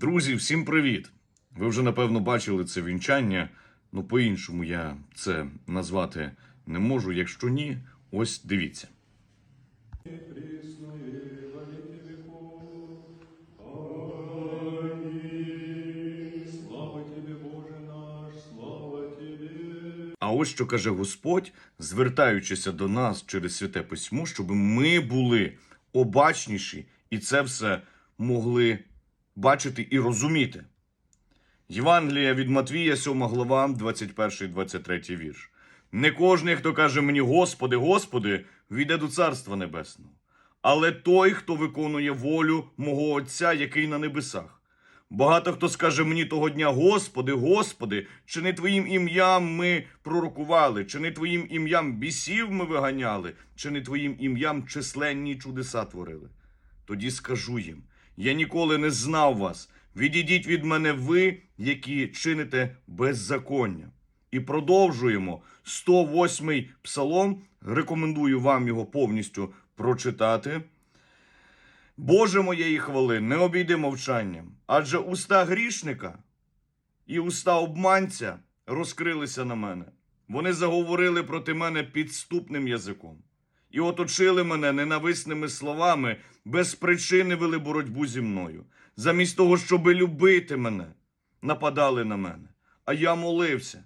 Друзі, всім привіт! Ви вже напевно бачили це вінчання. Ну, по-іншому я це назвати не можу. Якщо ні, ось дивіться. А ось що каже Господь, звертаючися до нас через святе письмо, щоб ми були обачніші і це все могли бачити і розуміти. Євангелія від Матвія, 7 глава, 21, 23 вірш. Не кожний, хто каже мені, Господи, Господи, війде до Царства Небесного, але той, хто виконує волю мого Отця, який на небесах. Багато хто скаже мені того дня, Господи, Господи, чи не Твоїм ім'ям ми пророкували, чи не Твоїм ім'ям бісів ми виганяли, чи не Твоїм ім'ям численні чудеса творили. Тоді скажу їм: я ніколи не знав вас. Відійдіть від мене ви, які чините беззаконня. І продовжуємо 108-й псалом. Рекомендую вам його повністю прочитати. Боже моєї хвали, не обійди мовчанням, адже уста грішника і уста обманця розкрилися на мене. Вони заговорили проти мене підступним язиком і оточили мене ненависними словами, без причини вели боротьбу зі мною. Замість того, щоби любити мене, нападали на мене. А я молився.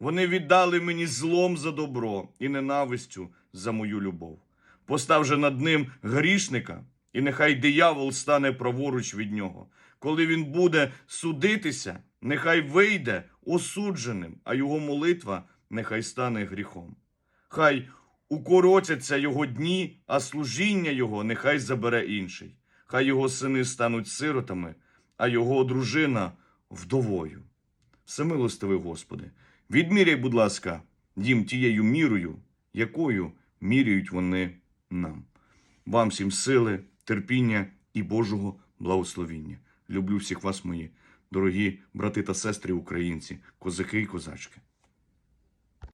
Вони віддали мені злом за добро і ненавистю за мою любов. Постав же над ним грішника, і нехай диявол стане праворуч від нього. Коли він буде судитися, нехай вийде осудженим, а його молитва нехай стане гріхом. Хай укоротяться його дні, а служіння його нехай забере інший. Хай його сини стануть сиротами, а його дружина вдовою. Всемилостивий Господи, відміряй, будь ласка, їм тією мірою, якою міряють вони нам. Вам всім сили, терпіння і Божого благословіння. Люблю всіх вас, мої дорогі брати та сестри українці, козаки і козачки.